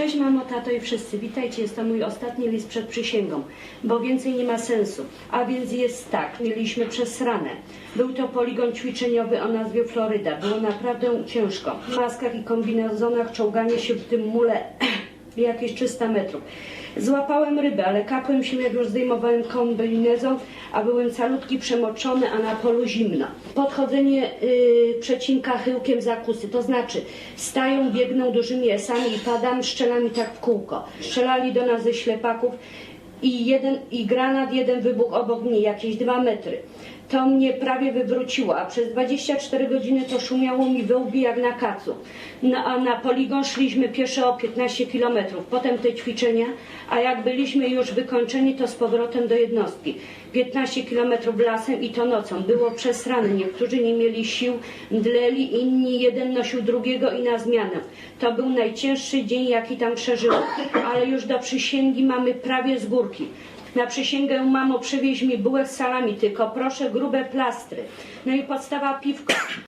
Cześć mamo, tato i wszyscy, witajcie, jest to mój ostatni list przed przysięgą, bo więcej nie ma sensu. A więc jest tak, mieliśmy przesrane. Był to poligon ćwiczeniowy o nazwie Floryda, było naprawdę ciężko. W maskach i kombinezonach czołganie się w tym mule jakieś 300 metrów. Złapałem rybę, ale kapłem się jak już zdejmowałem kombinezon, a byłem calutki przemoczony, a na polu zimno. Podchodzenie yy, przecinka chyłkiem zakusy, to znaczy stają, biegną dużymi esami i padam, strzelami tak w kółko. Strzelali do nas ze ślepaków i jeden i granat jeden wybuchł obok mnie, jakieś dwa metry. To mnie prawie wywróciło, a przez 24 godziny to szumiało mi we łbie jak na kacu. No, a na poligon szliśmy pieszo o 15 kilometrów, potem te ćwiczenia, a jak byliśmy już wykończeni, to z powrotem do jednostki. 15 kilometrów lasem i to nocą. Było przesrane, niektórzy nie mieli sił, mdleli, inni jeden nosił drugiego i na zmianę. To był najcięższy dzień, jaki tam przeżyłem, ale już do przysięgi mamy prawie z górki. Na przysięgę, mamo, przywieź mi bułek z salami, tylko proszę grube plastry. No i podstawa piwko.